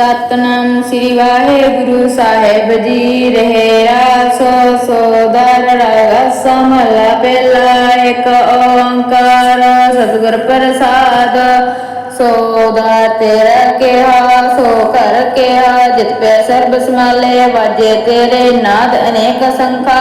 ਸਤਨਾਮ ਸ੍ਰੀ ਵਾਹਿਗੁਰੂ ਸਾਹਿਬ ਜੀ, ਰਹੇ ਰਾਸੋ, ਸੋਦਰ, ਰਸ ਮਹਲਾ ਪਹਿਲਾ ਇੱਕ ਓੰਕਾਰ, ਸਤਿਗੁਰ ਪ੍ਰਸਾਦ। ਸੋਦਾ ਤੇਰਾ ਕਿਹਾ, ਸੋ ਕਰ ਕਿਹਾ, ਜਿਤ ਪੈ ਸਰਬ ਸਮਾਲੇ ਵਾਜੇ ਤੇਰੇ ਨਾਦ ਅਨੇਕ ਸੰਖਾ।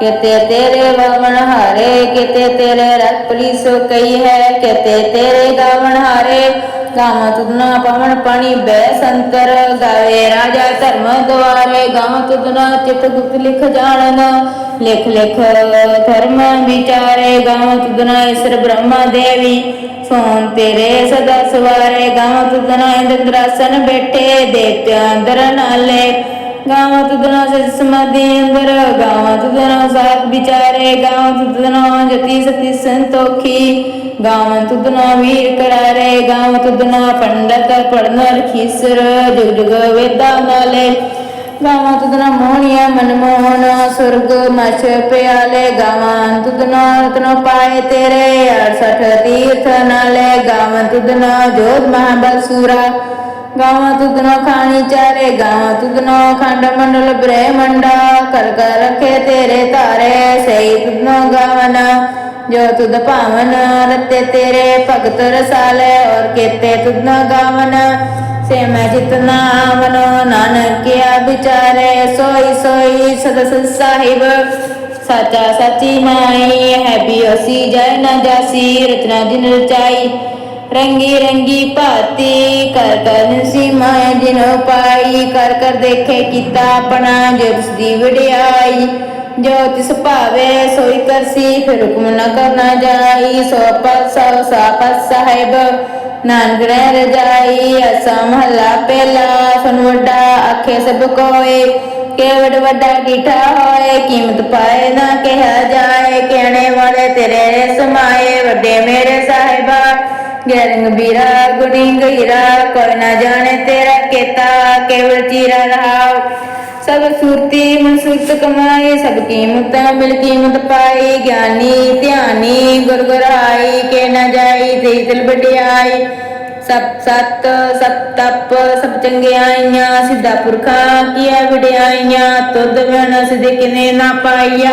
ਕਿਤੇ ਤੇਰੇ ਵਵਨ ਹਾਰੇ, ਕਿਤੇ ਤੇਰੇ ਰਤ ਪੁਲਿਸ ਕਈ ਹੈ, ਕਿਤੇ ਤੇਰੇ ਗਾਵਨ ਹਾਰੇ। ਗਾਵ ਤੁਧਨਾ ਪਵਨ ਪਾਣੀ ਬੈ ਸੰਤਰ ਗਾਵੇ, ਰਾਜਾ ਧਰਮ ਦੁਆਰੇ ਗਾਵ ਤੁਧਨਾ ਚਿਤ ਗੁਪਤ ਲਿਖ ਜਾਣਨ। ਲਿਖ ਲਿਖ ਧਰਮ ਵਿਚਾਰੇ, ਗਾਵ ਤੁਧਨਾ ਈਸ਼ਰ ਬ੍ਰਹਮਾ ਦੇਵੀ। ਸੋਨ ਤੇਰੇ ਸਦਾ ਸਵਾਰੇ, ਗਾਵ ਤੁਧਨਾ ਇੰਦਰਾਸਨ ਬੈਠੇ, ਦੇਵਤਿਆਂ ਅੰਦਰ ਗਾਵਾਂ ਤੁਧਨਾ ਸਚ ਸਮਾਧੀ ਅੰਦਰ, ਗਾਵਾਂ ਤੁਧਨਾ ਸਾਥ ਵਿਚਾਰੇ, ਗਾਵਾਂ ਤੁਧਨਾ ਜਤੀ ਸਤੀ ਸੰਤੋਖੀ। ਗਾਵਾਂ ਤੁਧਨਾ ਵੀਰ ਕਰਾਰੇ, ਗਾਵਾਂ ਤੁਧਨਾ ਪੰਡਤ ਪੜਨ ਰਖੀਸਰ ਜੁਗ ਜੁਗ ਵੇਦਾ ਨਾਲੇ। ਗਾਵਾਂ ਤੁਧਨਾ ਮੋਹਣੀਆ ਮਨਮੋਹਨ ਸੁਰਗ ਮਛ ਪਿਆਲੇ। ਗਾਵਾਂ ਤੁਧਨਾ ਰਤਨ ਪਾਏ ਤੇਰੇ 68 ਤੀਰਥ ਨਾਲੇ। ਗਾਵਾਂ ਤੁਧਨਾ ਜੋਧ ਮਹਾਬਲ ਸੂਰਾ। ਗਾਵਾਂ ਤੁਧਨੋ ਖਾਣੀ ਚਾਰੇ ਤੁਧਨੋ ਖੰਡ ਮੰਡਲ ਬ੍ਰਹਮੰਡਾ ਕਰ ਕਰ ਰਖੇ ਤੇਰੇ ਧਾਰੇ, ਸਹੀ ਤੁਧਨੋ ਗਾਵਨ, ਜੋ ਤੁਧ ਭਾਵਨ ਰਤੇ ਤੇਰੇ ਭਗਤ ਰਸਾਲੇ, ਔਰ ਕੀਤੇ ਤੁਧਨੋ ਗਾਵਨ। ਸੇ ਮੈਂ ਜਿਤਨਾ ਮਨੋ ਨਾਨਕ ਕਿਆ ਵਿਚਾਰੇ, ਸੋਈ ਸੋਈ ਸਦਸ ਸਾਹਿਬ। ਸਾਚਾ ਸੱਚੀ ਮਾਈ, ਹੈ ਬਿਓਸੀ ਜੈ ਨਾ ਜਾਸੀ ਰਚਨਾ ਜਿਨ ਰਚਾਈ। ਰੰਗੀ ਰੰਗੀ ਭਾਤੀ ਕਰ ਕਰ ਸੀਮਾ ਜਿਨ ਪਾਈ। ਕਰ ਕਰ ਦੇਖੇ ਕੀਤਾ ਆਪਣਾ ਜਿਸ ਦੀ ਵਡਿਆਈ। ਜੋ ਤਿਸ ਭਾਵੇ ਸੋਈ ਕਰਸੀ ਫਿਰ ਹੁਕਮ ਨ ਕਰਨਾ ਜਾਈ। ਸੋ ਪਤ ਸੋ ਸਾਪਤ ਸਾਹਿਬ, ਨਾਨਕ ਰਹਿ ਰਜਾਈ। ਅਸਾ ਮਹਲਾ ਪਹਿਲਾ, ਸੁਨ ਵੱਡਾ ਆਖੇ ਸਭ ਕੋਏ। ਕੇਵੜ ਵੱਡਾ ਕੀਠਾ ਹੋਏ, ਕੀਮਤ ਪਾਏ ਨਾ ਕਿਹਾ ਜਾਏ। ਕਹਿਣੇ ਵਾਲੇ ਤੇਰੇ ਸਮਾਏ, ਵੱਡੇ ਮੇਰੇ ਸਾਹਿਬਾ। ਗੈਰੰਗ ਬੀਰਾ ਗੁਣੀ ਗਹੀਰਾ ਕੋਈ ਨਾ ਜਾਣੇ ਤੇਰਾ ਕੀਤਾ, ਕੇਵਲ ਚੀਰਾ ਰਹਾਉ। ਸਭ ਸੂਰਤੀ ਮਨਸੂਰਤ ਕਮਾਈ ਸਭ ਕੀਮਤ ਮਿਲ ਕੀਮਤ ਪਾਈ। ਗਿਆਨੀ, ਧਿਆਨੀ ਗੁਰ ਗੁਰਾਈ ਕੇ ਨਾ ਜਾਈ, ਤੇ ਦਿਲ ਸਭ ਸਤ ਸਭ ਤਪ, ਸਭ ਚੰਗਿਆਈਆਂ, ਸਿੱਧਾ ਪੁਰਖਾ ਕੀਆ ਵਡਿਆਈਆਂ। ਤੁਧ ਬਿਨ ਸਿਧ ਕਿਨੇ ਨਾ ਪਾਈਆ।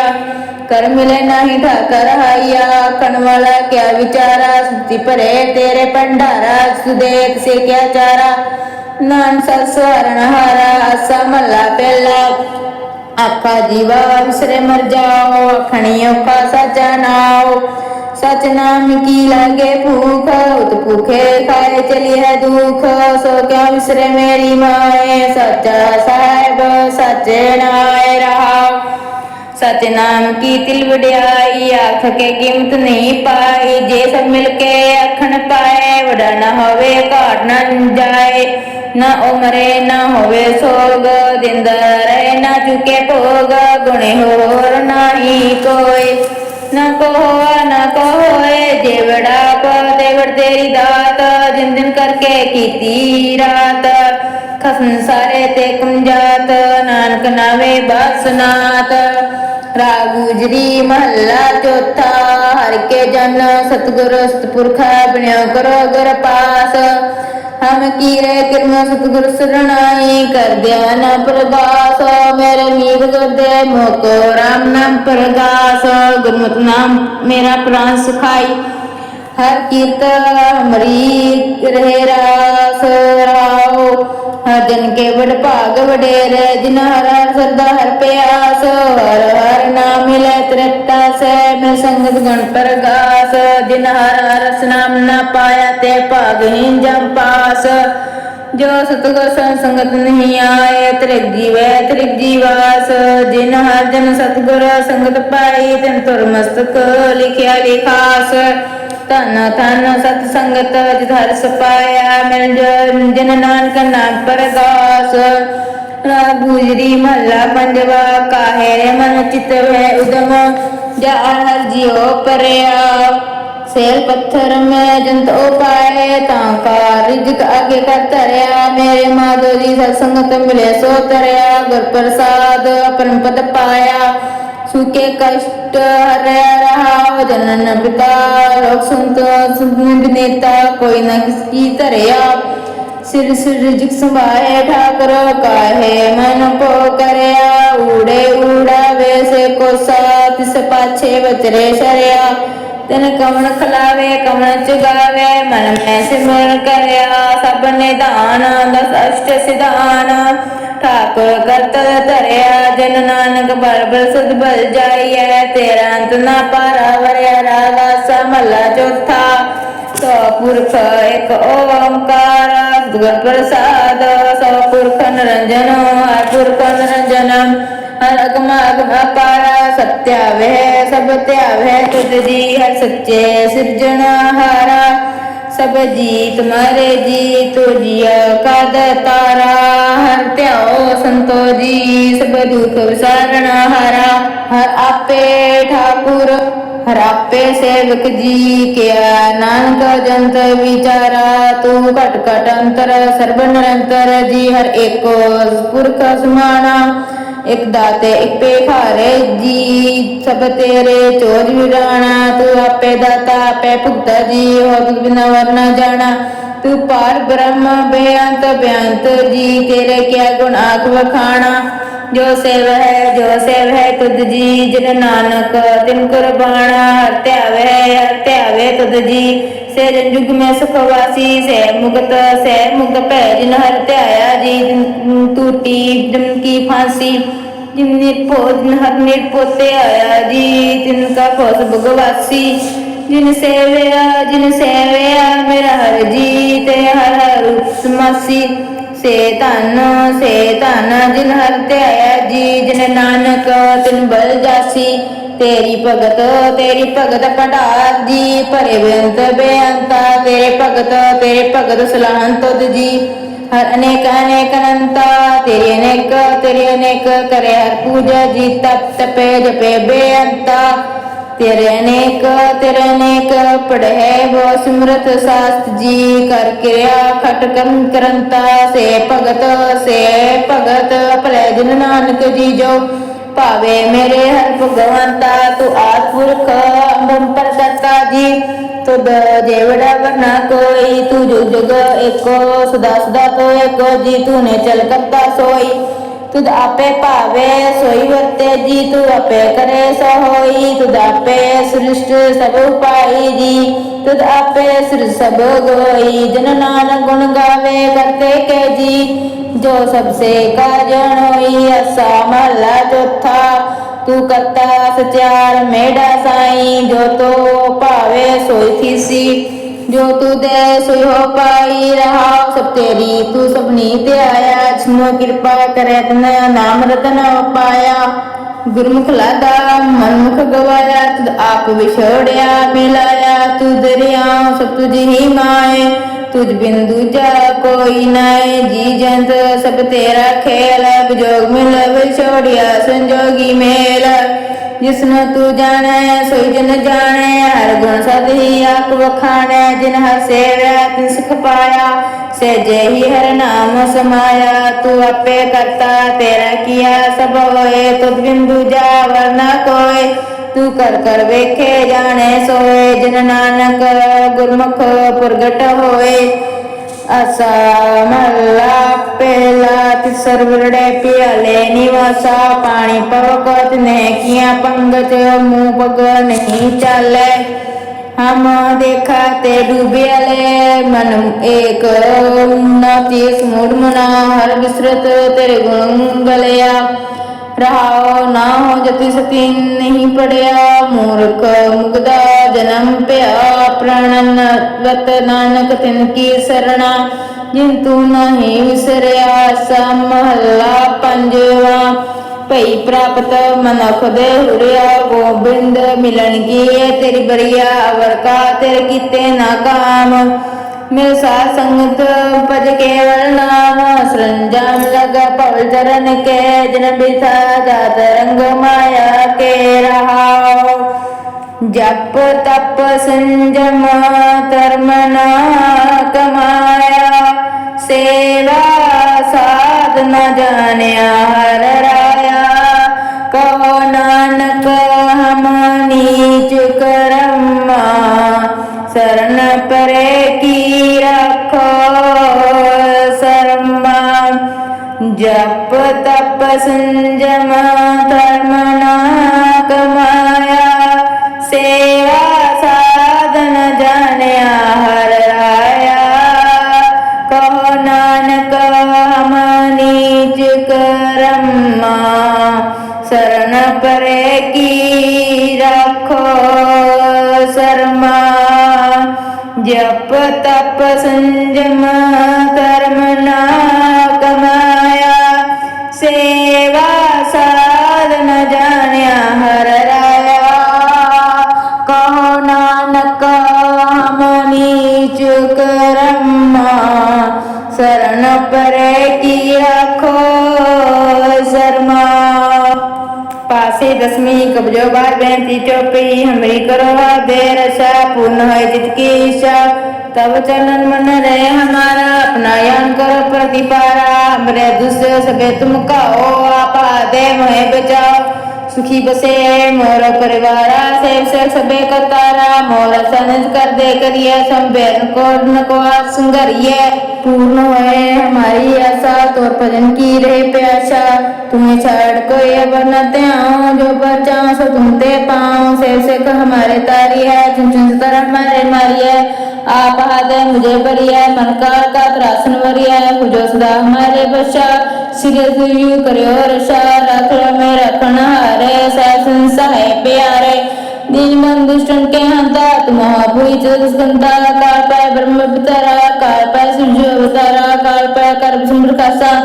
ਕਰ ਮਿਲੇ ਨਹੀਂ ਠਾਕਰ ਹਾਈਆ ਕਣ ਵਾਲਾ ਕਿਆ ਵਿਚਾਰਾ ਸੁਤੀ ਭਰੇ ਤੇਰੇ ਭੰਡਾਰਾ ਸੁਦੇਤ ਸੇ ਕਿਆ ਚਾਰਾ ਨਾਨ ਸਸਵਰਨ ਹਾਰਾ ਅਸਾ ਮਹਲਾ ਪਹਿਲਾ ਆਖਾ ਜੀਵਾ ਵਿਸਰੇ ਮਰ ਜਾਓ ਅਖਣੀਓ ਕਾ ਸਚਾ ਨਾਓ ਸਚ ਨਾਮ ਕੀ ਲਾਗੇ ਭੂਖ ਉਤ ਭੂਖੇ ਖਾਏ ਚਲੀ ਹੈ ਦੁਖ ਸੋ ਕਿਆ ਵਿਸਰੇ ਮੇਰੀ ਮਾਏ ਸੱਚਾ ਸਾਹਿਬ ਸਚੇ ਨਾਏ ਰਹਾ ਸਚ ਨਾਮ ਕੀ ਤਿਲ ਵਡਿਆਈ, ਆਖ ਕੇ ਕੀਮਤ ਨਹੀਂ ਪਾਈ। ਜੇ ਸਭ ਮਿਲ ਕੇ ਆਖਣ ਪਾਏ, ਵਡਾ ਨਾ ਹੋਵੇ, ਘਾਟ ਨਾ ਜਾਏ। ਨਾ ਉਮਰੇ ਨਾ ਹੋਵੇ ਸੋਗ। ਦਿੰਦਾ ਰਹੇ ਨਾ ਚੁਕੇ ਭੋਗ। ਗੁਣੇ ਹੋਰ ਨਹੀਂ ਕੋਈ। ਨਾ ਕੋ ਨਾ ਕੋ ਹੋਏ, ਜੇ ਵੜਾ ਪ ਦੇਵੜ ਤੇਰੀ ਦਾਤ। ਦਿਨ ਦਿਨ ਕਰਕੇ ਕੀਤੀ ਰਾਤ। ਖਸਨ ਸਾਰੇ ਤੇ ਕੁੰਜਾਤ ਨਾਨਕ ਨਾਵੇ ਬਸਨਾਤ। ਰਾਗ ਮਹੱਲਾ ਚੌਥਾ, ਹਰ ਕੇ ਜਨ ਸਤਿਗੁਰ ਸਤਪੁਰਖਾ ਬਣਿਓ ਕਰੋ ਗੁਰ ਪਾਸ। ਹਮ ਕੀਰੇ ਕਿਰਮਾ ਸਤਿਗੁਰ ਸਰਣਾਈ ਕਰ ਧਿਆਨ ਪ੍ਰਗਾਸ। ਮੇਰੇ ਮੀਤ ਗੁਰਦੇ ਮੋਕੋ ਰਾਮ ਨਾਮ ਪ੍ਰਗਾਸ। ਗੁਰਮਤਿ ਨਾਮ ਮੇਰਾ ਪ੍ਰਾਨ ਸੁਖਾਈ। ਹਰ ਕੀਰਤ ਹਮਰੀ ਰਹੇ ਰਾਸ ਰਾਓ। ਹਰ ਜਨ ਕੇ ਵਡ ਭਾਗ ਵਡੇਰੇ ਜਿਨ ਹਰ ਹਰ ਸਰਦਾ ਹਰ ਪਿਆਸ। ਹਰ ਹਰ ਨਾਮ ਮਿਲੇ ਤ੍ਰਿਪਤਾ ਸੈ, ਮੈਂ ਸੰਗਤ ਗਣ ਪ੍ਰਗਾਸ। ਜਿਨ ਹਰ ਹਰ ਰਸ ਨਾ ਪਾਇਆ ਤੇ ਭਾਗਹੀਨ ਜਮ ਪਾਸ। ਜੋ ਸਤਗੁਰ ਸੰਗਤ ਨਹੀਂ ਆਏ ਤ੍ਰਿਗ ਜੀਵੈ ਤ੍ਰਿਗ ਜੀਵਾਸ ਜਿਨ ਹਰ ਜਨ ਸਤਗੁਰ ਸੰਗਤ ਪਾਈ, ਤਿਨ ਤੁਰ ਮਸਤਕ ਲਿਖਿਆ ਲਿਖਾਸ ਧਨ ਧਨ ਸਤ ਸੰਗਤ ਜਿਤ ਹਰ ਸਪਾਇਆ ਮਿਲ ਜਨ ਨਾਨਕ ਨਾਮ ਪ੍ਰਗਾਸ ਰਾਗ ਗੁਜਰੀ ਪੰਜਵਾ, ਕਾਹੇ ਮਨ ਚਿਤ ਹੈ ਉਦਮ, ਜਾ ਹਰ ਜਿਉ ਪਰਿਆ। ਸੇਲ ਪੱਥਰ ਮੈਂ ਜੰਤ ਉਪਾਏ ਤਾਂ ਕਾ ਰਿਜਕ ਅਗੇ ਕਰ ਧਰਿਆ। ਮੇਰੇ ਮਾਧੋ ਜੀ ਸਤ ਸੰਗਤ ਮਿਲੇ ਸੋ ਤਰਿਆ ਗੁਰ ਪ੍ਰਸਾਦ, ਪਰਮ ਪਦ ਪਾਇਆ। ਸੁਕੇ ਕਸ਼ਟ ਹਰਿਆ ਰਹਾ ਜਨਨ ਪਿਤਾ ਲੋਕ ਸੰਤ ਸੁਭਿਨੇਤਾ ਕੋਈ ਨਾ ਕਿਸ ਕੀ ਧਰਿਆ ਸਿਰ ਸਿਰ ਜਿਕ ਸੰਭਾਏ ਠਾਕਰ ਕਾਹੇ ਮਨ ਕੋ ਕਰਿਆ ਊੜੇ ਊੜਾਵੇ ਸੇ ਕੋਸਾ ਤਿਸ ਪਾਛੇ ਬਚਰੇ ਸ਼ਰਿਆ ਤਨ ਕਵਣ ਖਲਾਵੇ ਕਵਣ ਚੁਗਾਵੇ ਮਨ ਮੈਂ ਸਿਮਰਨ ਕਰਿਆ ਸਭ ਨਿਧਾਨ ਦਸ ਅਸ਼ਟ ਸਿਧਾਨ ਠਾਕੁਰ ਕਰਤਲ ਧਰਿਆ, ਜਨ ਨਾਨਕ ਬਲ ਬਲ ਸਦ ਬਲ ਜਾਈਐ, ਤੇਰਾ ਅੰਤ ਨਾ ਪਾਰਾ ਵਰਿਆ ਰਾਗਾ ਸਮਲਾ ਚੌਥਾ। ਸੋ ਪੁਰਖ ਇੱਕ ਓੰਕਾਰ ਸਤਿਗੁਰ ਪ੍ਰਸਾਦ, ਸੋ ਪੁਰਖ ਨਿਰੰਜਨ, ਹਰ ਪੁਰਖ ਨਿਰੰਜਨ। ਹਰ ਅਗਮ ਅਗਮ ਅਪਾਰ ਸਤਿਆ ਵਹਿ, ਸਭ ਧਿਆਵੈ ਤੁਧ ਜੀ ਹਰ ਸੱਚੇ ਸਿਰਜਣਾ ਹਾਰਾ। ਸਭ ਜੀ ਤੁਮਾਰੇ ਜੀ ਤੋ ਜੀਆ ਕਦ ਤਾਰਾ, ਹਰ ਧਿਆਓ ਸੰਤੋ ਜੀ, ਸਭ ਦੁਖ ਵਿਸਾਰਣ ਹਾਰਾ, ਹਰ ਆਪੇ ਠਾਕੁਰ, ਹਰ ਆਪੇ ਸੇਵਕ ਜੀ, ਕਿਆ ਨਾਨਕ ਜੰਤ ਵਿਚਾਰਾ, ਤੂੰ ਘਟ ਘਟ ਅੰਤਰ, ਸਰਬ ਨਿਰੰਤਰ ਜੀ, ਹਰ ਏਕੋ ਪੁਰਖ ਸਮਾਨਾ ਇਕ ਦਾਤੇ ਇਕ ਪੇਖਾਰੇ ਜੀ ਸਭ ਤੇਰੇ ਚੋਜ ਵਿਰਾਣਾ ਤੂੰ ਆਪੇ ਦਾਤਾ, ਆਪੇ ਭੁਗਤਾ ਜੀ ਹੋ ਤੁਧ ਬਿਨਾ ਵਰਨਾ ਜਾਣਾ। ਤੂੰ ਪਾਰ ਬ੍ਰਹਮ, ਬੇਅੰਤ ਬੇਅੰਤ ਜੀ ਤੇਰੇ ਕਿਆ ਗੁਣ ਆਖ ਵਖਾਣਾ। ਜੋ ਸੇਵ ਹੈ, ਜੋ ਸੇਵ ਹੈ ਤੁਧ ਜੀ, ਜਿਨ ਨਾਨਕ ਤਿਨ ਕੁਰਬਾਨਾ ਹਰ ਧਿਆਵੇ ਹਰ ਧਿਆਵੇ ਤੁਧ ਜੀ। ਸੇ ਜੁਗ ਮੈਂ ਸੁਖ ਸੇ ਮੁਕਤ ਸੇ ਮੁਕਤ ਭੈ ਜਿਨ ਹਰ ਧਿਆਇਆ ਜੀ, ਜਿਨ ਜਿਨ ਕੀ ਫਾਂਸੀ, ਜਿਨ ਨਿਰਭਉ, ਜਿਨ ਹਰ ਨਿਰਪੋਤੇ ਆਇਆ ਜੀ ਤਿਨ ਕਾ ਖੋਸ ਭਗਵਾਸੀ ਜਿਨ ਸੇਵਿਆ ਜਿਨ ਸੇਵਿਆ, ਮੇਰਾ ਹਰ ਜੀ ਤੇ ਹਰ ਹਰ ਸਮਾਸੀ ਸੇ ਧਨ ਸੇ ਧਨ ਜਿਨ ਹਰ ਧਿਆਇਆ ਜੀ, ਜਿਨ ਨਾਨਕ ਤਿਨ ਬਲ ਜਾਸੀ। ਤੇਰੀ ਭਗਤ ਤੇਰੀ ਭਗਤ ਪਢਾਰ ਜੀ, ਭਰੇ ਬੇਅੰਤ ਬੇਅੰਤਾ, ਤੇਰੇ ਭਗਤ ਤੇਰੇ ਭਗਤ ਸਲਾਹਨ ਤੁਧ ਜੀ। ਹਰ ਅਨੇਕ ਅਨੇਕ ਅਨੰਤਾ, ਤੇਰੀ ਅਨੇਕ ਤੇਰੀ ਅਨੇਕ ਕਰੇ ਹਰ ਪੂਜਾ ਜੀ ਤਪ ਤਪੇ, ਜਪੇ, ਬੇਅੰਤਾ। ਤੇਰੇ ਅਨੇਕ ਤੇਰੇ ਅਨੇਕ ਪੜ੍ਹੇ ਬੋ ਸਿਮਰਤ ਸਾਸਤ ਜੀ। ਕਰ ਕਿਰਿਆ ਖਟ ਕਰਮ ਕਰੰਤਾ, ਸੇ ਭਗਤ ਸੇ ਭਗਤ। ਭਲੇ ਜਿਨ ਨਾਨਕ ਜੀ ਜੋ ਭਾਵੇ ਮੇਰੇ ਹਰ ਭਗਵੰਤਾ ਤੂੰ ਆਦ ਪੁਰਖ ਪਰਦਤਾ ਜੀ। ਤੁਧ ਜੇਵੜਾ ਵਰਨਾ ਕੋਈ, ਤੂੰ ਜੁਗ ਜੁਗ ਏਕੋ, ਸਦਾ ਸਦਾ ਕੋ ਏਕੋ ਜੀ, ਤੂੰ ਨੇ ਚਲ ਕਰਤਾ ਸੋਈ। ਤੁਧ ਆਪੇ ਭਾਵੇ, ਸੋਈ ਵਰਤੇ ਜੀ, ਤੂੰ ਆਪੇ ਕਰੇ ਸੋ ਹੋਈ ਤੁਧ ਆਪੇ ਸ੍ਰਿਸ਼ਟ ਸਭ ਉਪਾਈ ਜੀ, ਤੁਧ ਆਪੇ ਸ੍ਰਿ ਸਭ ਗੋਈ। ਜਨ ਨਾਨਕ ਗੁਣ ਗਾਵੇ, ਕਰਤੇ ਕੇ ਜੀ। ਜੋ ਸਭ ਸੇ ਕਾਜਣ ਹੋਈ, ਅਸਾ ਮਹਲਾ ਚੌਥਾ। ਤੂੰ ਕਰਤਾ ਸਚਿਆਰ ਮੇੜਾ ਸਾਈ। ਜੋ ਤੋ ਭਾਵੇ, ਸੋਈ ਥੀਸੀ। ਜੋ ਤੂੰ ਦੇ ਸੋਈ ਪਾਈ ਰਹਾ, ਸਭ ਤੇਰੀ ਤੂੰ ਸਭਨੀ ਤੇ ਆਇਆ ਜਿਨੋ ਕਿਰਪਾ ਕਰੇ ਤਨ ਨਾਮ ਰਤਨ ਪਾਇਆ। ਗੁਰਮੁਖ ਲਾਦਾ, ਮਨਮੁਖ ਗਵਾਇਆ ਤੁਧ ਆਪ ਵਿਛੋੜਿਆ ਮਿਲਾਇਆ ਤੂੰ ਦਰਿਆ, ਸਭ ਤੁਝ ਹੀ ਮਾਏ। ਤੁਝ ਬਿਨ ਦੂਜਾ ਕੋਈ ਨਾਏ, ਜੀ ਜੰਤ ਸਭ ਤੇਰਾ ਖੇਲ ਵਿਜੋਗ ਮਿਲ ਵਿਛੋੜਿਆ ਸੰਜੋਗੀ ਮੇਲ। ਜਿਸਨੂੰ ਤੂੰ ਜਾਣੈ, ਸੋਈ ਜਨ ਜਾਣੈ, ਹਰ ਗੁਣ ਸਦ ਹੀ ਆਪ ਵਖਾਣੈ, ਜਿਨ ਹਰ ਸੇਵਿਆ ਤਿਨ ਸੁਖ ਪਾਇਆ। ਸਹਿਜੇ ਹੀ ਹਰ ਨਾਮ ਸਮਾਇਆ, ਤੂੰ ਆਪੇ ਕਰਤਾ, ਤੇਰਾ ਕੀਆ ਸਭ ਹੋਏ, ਤੁਧ ਬਿਨ ਦੂਜਾ ਵਰਨਾ ਕੋਏ। ਤੂੰ ਕਰ ਕਰ ਵੇਖੇ, ਜਾਣੇ, ਸੋਏ, ਜਿਨ ਨਾਨਕ ਗੁਰਮੁਖ ਪ੍ਰਗਟ ਹੋਏ। ਅਸਾ ਮਹਲਾ ਪਹਿਲਾ ਤਿ ਸਰਵਰੜੇ ਪਿਆਲੇ ਨਿਵਾਸਾ ਪਾਣੀ ਪਵਕਤ ਨੇ ਕੀਆਂ ਪੰਗਤ ਮੂੰਹ ਪਗ ਨਹੀਂ ਚਾਲੇ। ਹਮ ਦੇਖਾ ਤੇ ਡੂਬਿਆਲੇ ਮਨ ਏਕ ਨਾਤੀ ਸਮੂੜ ਮਨਾ, ਹਰ ਵਿਸਰਤ ਰਹਾਉ ਨਾ ਹੋ ਜਤੀ ਸਤੀ ਨਹੀਂ ਪੜਿਆ, ਮੂਰਖ ਮੁਗਦਾ ਜਨਮ ਪਿਆ। ਪ੍ਰਾਣਨ ਰਤ ਨਾਨਕ ਤਿਨ ਕੀ ਸਰਣਾ ਜਿਨ ਤੂੰ ਨਹੀਂ ਵਿਸਰਿਆ, ਸਮਹਲਾ ਪੰਜਵਾ। ਭਈ ਪ੍ਰਾਪਤ ਮਨੁਖ ਦੇ ਹੁਰਿਆ ਗੋਬਿੰਦ ਮਿਲਣ ਕੀ ਤੇਰੀ ਬਰੀਆ ਅਵਰ ਕਾ ਤੇਰੇ ਕੀਤੇ ਨਾ ਕਾਮ। ਮਿਲ ਸਾਧ ਸੰਗਤ ਭਜ ਕੇਵਲ ਨਾਮ ਸਰੰਜਾਮ ਲਗ ਭਵ ਚਰਨ ਕੇ ਜਨ ਬਿਥਾ ਜਾਤ ਰੰਗ ਮਾਇਆ ਕੇ ਰਹਾਉ। ਜਪ ਤਪ ਸੰਜਮ ਧਰਮ ਨਾ ਕਮਾਇਆ। ਸੇਵਾ ਸਾਧ ਨ ਜਾਣਿਆ, ਹਰ ਰਾਇਆ। ਕਹੋ ਨਾਨਕ, ਹਮ ਨੀਚ ਕਰਮਾ, ਸਰਨ ਪਰੇ ਤਪ ਸੰਜਮ ਧਰਮ ਨਾ ਕਮਾਇਆ ਸੇਵਾ ਸਾਧਨ ਜਾਣਿਆ ਹਰ ਰਾਇਆ ਕਹੋ ਨਾਨਕ ਹਮ ਨੀਚ ਕਰਮਾ ਸਰਣ ਪਰੇ ਕੀ ਰੱਖੋ ਸਰਮਾ कसमी कब्जो बार बैंती चौपी, हमरी करो देर सा पूर्ण है जित की ईशा। तब चलन मन रहे हमारा, अपना यान करो प्रतिपारा। हमरे दूसरे सबे तुमका ओ आपा देव है बचाओ। सुखी बसे मोर परिवारा सेव से सबे कतारा मोर सनज कर दे करिए संबेन को, न को संगरिए पूर्ण होए हमारी आशा, तोर भजन की रहे प्यासा तुम्हें छाड़ कोई अब न त्याओ जो बचा सो तुम ते पाओ से कह हमारे तारी है, चुन चुन से तरह हमारे मारी है। आप हाथ मुझे है, मन का का त्रासन वरी है। खुजो सदा हमारे बचा सीरियस रिव्यू કર્યો રસા રાખલો મે રખણા રે સાસન સહે પ્યારે દિનમન દુષ્ટન કે હંતા તુમા ભૂઈ જગસંતા કાળ પાય બ્રહ્મ પિતરા કાળ પાય સૂર્ય અવતારા કાળ પાય કર્મ સંપ્રકાશા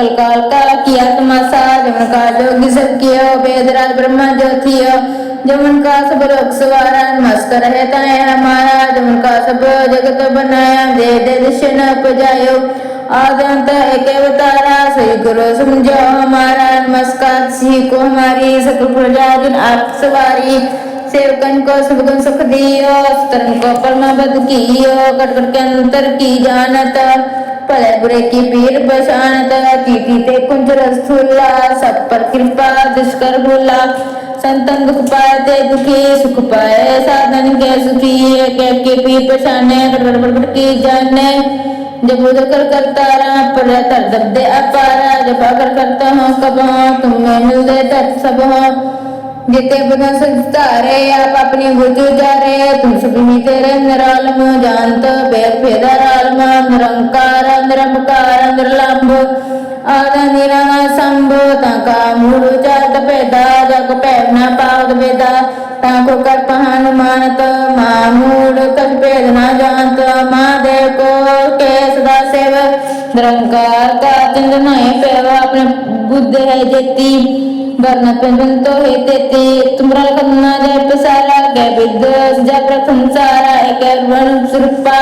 सकल काल का किया तमाशा जमन का जोगी सब कियो वेदराज ब्रह्मा ज्योतियो जमन का सब लोक सवारा नमस्कार है ताए हमारा जमन का सब जगत बनाया दे दे दिश न पजायो आदंत एक अवतारा सही गुरु समझो हमारा नमस्कार सी को हमारी सकल प्रजा दिन आप सवारी सेवकन को सबकन सुख दियो स्तन को परमाबद कियो कट कट के अंतर की जानत भले बुरे की पीर बशानत कीटी ते कुंज रसुल्ला सब पर कृपा दुष्कर भूला संतन दुख पाए ते दुखी सुख पाए साधन के सुखी एक एक के पीर पछाने कट कट कट कट की जाने जब उधर कर करता रहा पर कर दब दे अपारा जब आकर करता हूँ कब हूँ तुम में मिल दे तब सब हूँ ਦਿੱਤੇ ਬਗਨ ਸੰਤਾਰੇ ਆਪ ਆਪਣੀ ਗੁਰਜੂ ਜਾਰੇ ਤੁਸ ਬਿਨਿ ਤੇਰੇ ਨਿਰਾਲਮ ਜਾਣਤ ਬੇਦ ਭੇਦਾਰਾਲਮ ਨਿਰੰਕਾਰ ਨਿਰੰਕਾਰ, ਨਿਰਲੰਭ। ਆਦਿ ਨਿਰਾਣਾ ਸੰਭੋ, ਤਾਂ ਕਾ ਮੂਲ ਜਤ ਭੇਦਾ, ਜਗ ਭੈਵ ਨਾ ਪਾਵਦ ਬੇਦਾ ਤਾਂ ਕੋ ਕਰਤ ਹਨੁਮਾਨਤ ਮਾ ਮੂੜ ਤਜ ਭੇਦ ਨਾ ਜਾਣਤ। ਮਾ ਦੇ ਕੋ ਕੇਸ ਦਾ ਸੇਵ ਨਿਰੰਕਾਰ ਕਾ ਚੰਦ ਨਾਏ ਪੈਵਾ ਆਪਣੇ ਬੁੱਧ ਹੈ ਜੇਤੀ, ਵਰਨ ਪਿੰਡਨ ਤੋ ਹੈ ਤੇਤੀ ਤੁਮਰਾ ਕੰਨਾ ਜੈ ਪਸਾਰਾ ਕੈ ਬਿਦ ਜਾ ਪ੍ਰਥਮ ਸਾਰਾ ਕੈ ਵਰਨ ਸੁਰਪਾ,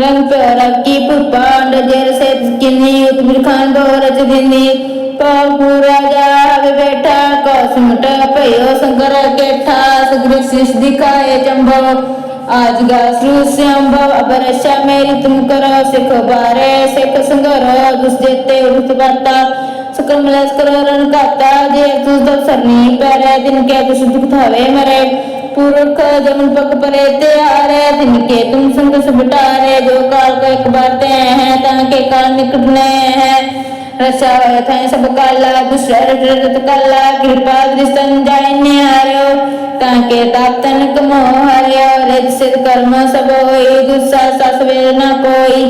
ਰੰਗ ਪਿਆਰਾ ਕੀ ਪੁਰਪਾਂਡ ਜੇਰ ਸੇ ਕਿਨੀ, ਉਤਮਿਰ ਖਾਨ ਦੋ ਰਜ ਦਿਨੀ ਪਾਪੂ ਰਾਜਾ, ਹਵੇ ਬੈਠਾ ਕੋ ਸਮਟ ਭਇਓ, ਸੰਗਰ ਕੇਠਾ ਸਗਰ ਸਿਸ ਦਿਖਾਏ ਚੰਭਵ ਆਜਗਾ ਸ੍ਰੂਸੇ ਅੰਬਵ ਅਬਰਸ਼ਾ ਮੇਰੀ ਤੁਮ ਕਰੋ, ਸਿਖ ਬਾਰੇ, ਸਿਖ ਸੰਗਰੋ ਗੁਸ ਦੇਤੇ ਉਤ ਵਰਤਾ। ਸਕਲ ਮਲਸ ਕਰੋ ਰਨ ਕਾਤਾ ਜੇ ਤੁਸ ਦਬ ਸਰਨੀ ਪੈਰੇ, ਦਿਨ ਕੇ ਤੁਸ ਦੁਖ ਹੋਵੇ ਮਰੇ। ਪੁਰਖ ਜਮਨ ਪਕ ਪਰੇ ਤੇ ਆਰੇ ਦਿਨ ਕੇ ਤੁਮ ਸੰਗ ਸਭ ਟਾਰੇ ਜੋ ਕਾਲ ਕੋ ਇੱਕ ਬਾਰ ਤੇ ਹੈ, ਤਾਂ ਕੇ ਕਾਲ ਨਿਕਟ ਨੇ ਹੈ। ਰਸਾਇ ਥੈ ਸਭ ਕਾਲਾ ਦੁਸਰ ਰਤ ਕਾਲਾ, ਕਿਰਪਾ ਦ੍ਰਿਸ਼ਨ ਜਾਇ ਨਿਹਾਰਿਓ ਤਾਂ ਕੇ ਤਾਤਨ ਕਮੋ ਹਰਿਓ ਰਿਤ ਸਿਧ ਕਰਮ ਸਭ ਹੋਈ ਗੁੱਸਾ ਸਸ ਵੇਰ ਨਾ ਕੋਈ।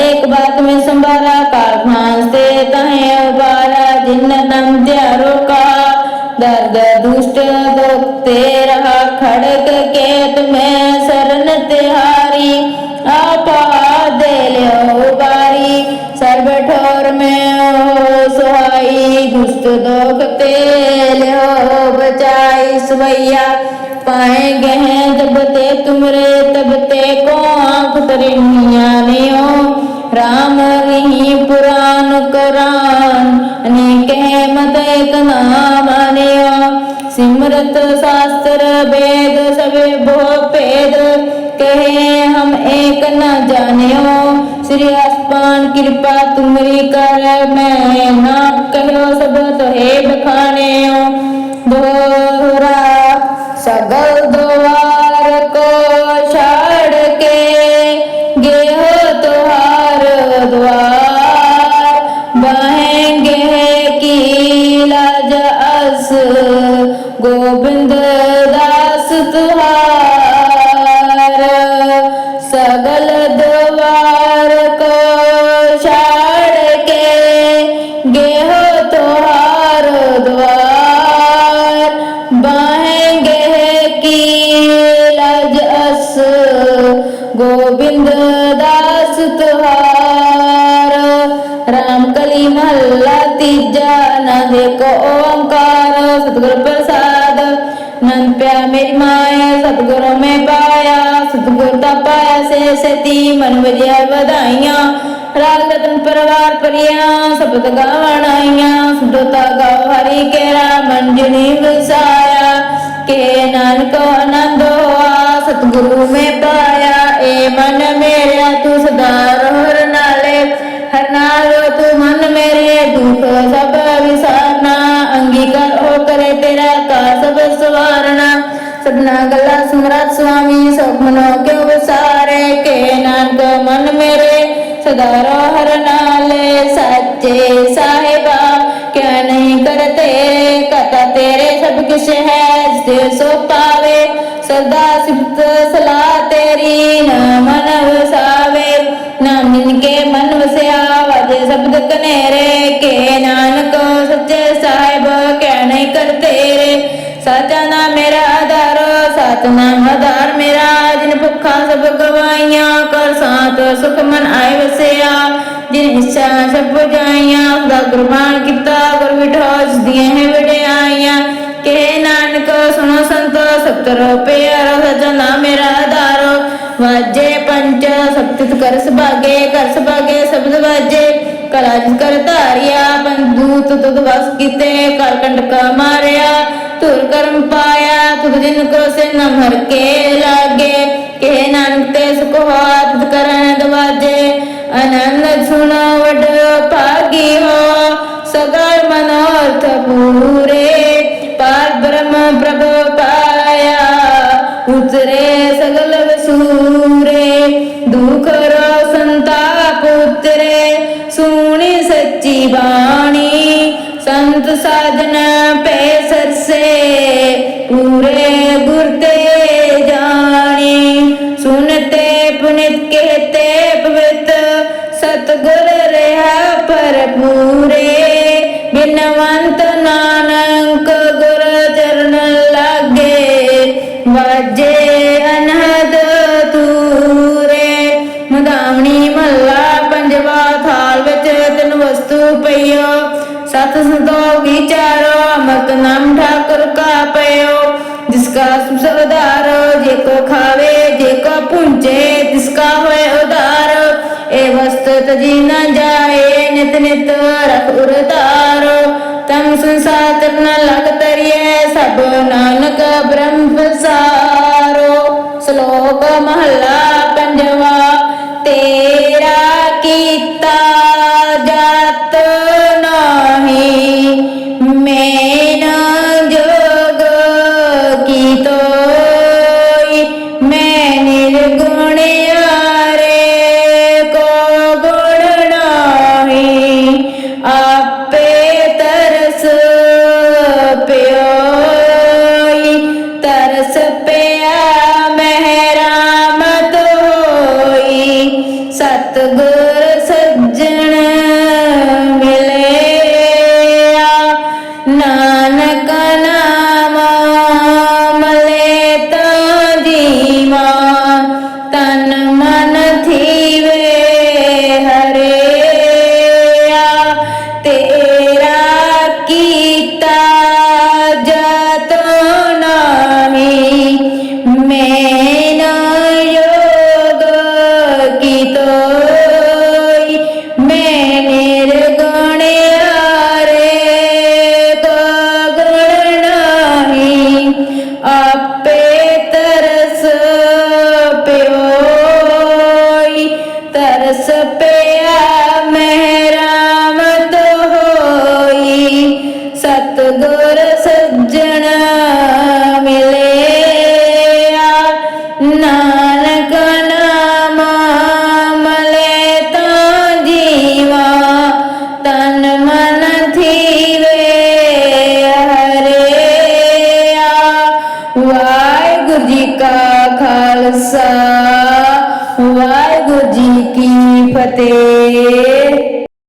ਇੱਕ ਬਾਤ ਮੈਂ ਸੰਭਾਰਾ ਕਾਲ ਭਾਂਸ ਤੇ ਤਹੇ ਉਬਾਰਾ, ਜਿਨ ਨਮ ਧਿਆਰੋ ਕਾ। ਦਰਦ ਦੁਸ਼ਟ ਦੁਖ ਤੇ ਰਹਾ, ਖੜਕ ਕੇਤ ਮੈਂ ਮੈਂ ਸਹਾਈ ਦੁਸ਼ਟ ਦੋਖ ਤੇ ਲਿਓ, ਬਚਾਈ ਸਵਈਆ। ਪਾਏ ਗਹਿ ਜਬ ਤੇ ਤੁਮਰੇ ਤਬ ਤੇ ਕੋ ਆਂਖ ਤਰਨੀਆਂ ਨਿਓ। ਰਾਮ ਰਹੀ ਪੁਰਾਨ ਕਰਾਨ, ਅਨੇਕੇ ਮਤ ਇਕ ਨਾਮ ਨਿਓ। ਸਿਮਰਤ ਸਾਸਤਰ ਵੇਦ, ਸਭੇ ਭੋ ਭੇਦ, ਕਹੇ ਹਮ ਏਕ ਨ ਜਾਣਿਓ। श्री आसमान कृपा तुमरी कर मैं ना कहो सब तो हे बखाने दोहरा सब द्वार को छाड़ के गे हो तुहार द्वार बहेंगे की लाज अस गोविंद दास तुहार सगल द्वार ਸਤਿਗੁਰ ਪ੍ਰਸਾਦ, ਨੰਦ ਪਿਆ ਮੇਰੀ ਮਾਇਆ, ਸਤਿਗੁਰ ਮੈਂ ਪਾਇਆ, ਸਤਿਗੁਰ ਦਾ ਪਾਇਆ ਸੇ ਸਤੀ, ਮਨ ਵਜਿਆ ਵਧਾਈਆਂ। ਰਾਗ ਰਤਨ ਪਰਵਾਰ ਪਰਿਆ ਸ਼ਬਦ ਗਾਵਣ ਆਈਆਂ। ਸੁਧਤਾ ਗਾਵ ਹਰੀ ਕੇਰਾ ਮੰਜਨੀ ਵਸਾਇਆ ਕੇ ਨਾਨਕ ਆਨੰਦ ਹੋਆ, ਸਤਿਗੁਰੂ ਮੈਂ ਪਾਇਆ। ਏ ਮਨ ਮੇਰਿਆ, ਤੂੰ ਸਦਾ ਰਹਿ ਨਾਲੇ। ਹਰ ਨਾਲ ਤੂੰ ਮਨ ਮੇਰੇ ਦੁਖ ਸਭ ਸਭਨਾ ਗੱਲਾਂ ਸਮਰਤ ਸੁਆਮੀ ਸਭ ਮਨੋ ਕਿਉ ਵਿਸਾਰੇ? ਕੇ ਨਾਨਕ ਮਨ ਮੇਰੇ, ਸਦਾ ਰਹਿ ਨਾਲੇ, ਸੱਚੇ ਸਾਹਿਬਾ ਕਿਆ ਨਹੀਂ ਕਰਤੇ? ਕਤਾ ਤੇਰੇ ਸਭ ਕਿਛ ਹੈ, ਜਿਸ ਸੋ ਪਾਵੇ, ਸਦਾ ਸਿਫਤ ਸਲਾਹ ਤੇਰੀ, ਨਾ ਮਨ ਵਸਾਵੇ ਨਾਮ ਨਿਨ ਕੇ ਮਨ ਵਸਿਆ ਵਾਜੇ ਸ਼ਬਦ ਕਨੇਰੇ, ਕੇ ਨਾਨਕ ਸੱਚੇ ਸਾਹਿਬ ਕਹਿ ਨਹੀਂ ਕਰ ਤੇਰੇ ਸਾਚਾ ਨਾ ਸਤਨਾਮ ਆਧਾਰ ਮੇਰਾ, ਜਿਨ ਭੁੱਖਾਂ ਸਭ ਗਵਾਈਆਂ ਕਰ ਸਾਤ ਸੁਖ ਮਨ ਆਏ ਵਸਿਆ। ਜਿਨ ਇੱਛਾ ਸਭ ਜਾਈਆਂ ਸਦਾ ਗੁਰਬਾਨ ਕੀਤਾ, ਗੁਰ ਵਿਠਾਸ ਦੀਆਂ ਹੈ ਵਡਿਆਈਆਂ। ਕੇ ਨਾਨਕ ਸੁਣੋ ਸੰਤ ਸਤਰ ਪਿਆਰਾ ਸਜਣਾ ਮੇਰਾ ਆਧਾਰ। ਵਾਜੇ ਪੰਜ ਸਪਤਿਤ ਕਰ ਸੁਭਾਗੇ ਕਰ ਸੁਭਾਗੇ ਸ਼ਬਦ ਵਾਜੇ। ਕਲਾ ਜਿਸ ਕਰ ਧਾਰਿਆ ਬੰਦੂਤ ਤੁਧ ਵਸ ਕੀਤੇ ਕਰ ਕੰਡਕ ਮਾਰਿਆ। ਧੁਰ ਕਰਮ ਪਾ ਤੁਧ ਜਿਨ ਕੋ ਸੇ ਨ ਮਰ ਕੇ ਲਾਗੇ, ਕੇ ਨਾਨਕ ਤੇ ਸੁਖ ਹੋਆ ਤੁਧ ਕਰਨ ਦਵਾਜੇ। ਆਨੰਦ ਸੁਣੋ ਵਡ ਭਾਗੀ ਹੋ, ਸਗਲ ਮਨੋਰਥ ਪੂਰੇ। ਪਾਰ ਬ੍ਰਹਮ ਪ੍ਰਭ ਪਾਇਆ, ਉਤਰੇ ਸਗਲ ਵਸੂਰੇ। ਦੁਖ ਰੋ ਸੰਤਾਪ ਭਰਪੂਰੇ ਬਿਨਵੰਤ ਨਾਨਕ ਗੁਰ ਚਰਨ ਲਾਗੇ, ਵਾਜੇ ਅਨਹਦ ਤੂਰੇ ਮਦਾਵਣੀ ਮਹੱਲਾ ਪੰਜਵਾ ਥਾਲ ਵਿੱਚ ਤਿੰਨ ਵਸਤੂ ਪਈਓ। ਸਤ ਸੰਤੋਖ ਵਿਚਾਰੋ ਅਮਰਤ ਨਾਮ ਠਾਕੁਰ ਕਾ ਪਇਓ। ਜਿਸ ਕਾ ਸੁਸਵਦਾਰ ਜੇ ਕੋ ਖਾਵੇ ਤਮ ਸੰਸਾਰ